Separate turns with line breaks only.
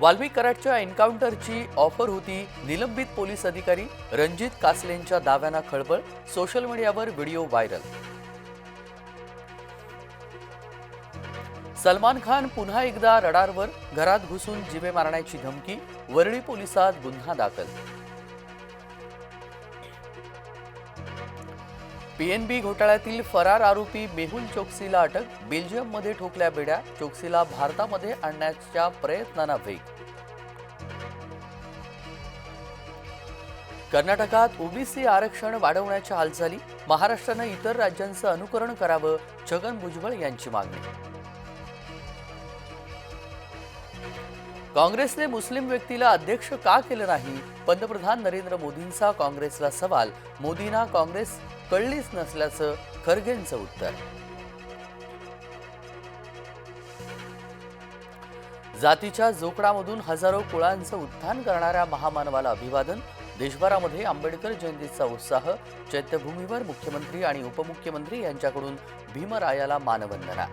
वाल्मिक कराडच्या एन्काउंटरची ऑफर होती निलंबित पोलीस अधिकारी रणजित कासलेंच्या दाव्यांना खळबळ सोशल मीडियावर व्हिडिओ व्हायरल. सलमान खान पुन्हा एकदा रडारवर घरात घुसून जिवे मारण्याची धमकी वरळी पोलिसात गुन्हा दाखल. पीएनबी घोटाळ्यातील फरार आरोपी मेहुल चोक्सीला अटक बेल्जियममध्ये ठोकल्या बेड्या चोक्सीला भारतामध्ये आणण्याच्या प्रयत्नांना वेग. कर्नाटकात ओबीसी आरक्षण वाढवण्याच्या हालचाली महाराष्ट्रानं इतर राज्यांचं अनुकरण करावं छगन भुजबळ यांची मागणी. काँग्रेसने मुस्लिम व्यक्तीला अध्यक्ष का केलं नाही? पंतप्रधान नरेंद्र मोदींचा काँग्रेसला सवाल मोदींना काँग्रेस कळलीच नसल्याचं खरगेंचं उत्तर. जातीच्या जोकडामधून हजारो कुळांचं उत्थान करणाऱ्या महामानवाला अभिवादन देशभरामध्ये आंबेडकर जयंतीचा उत्साह चैत्यभूमीवर मुख्यमंत्री आणि उपमुख्यमंत्री यांच्याकडून भीमरायाला मानवंदना.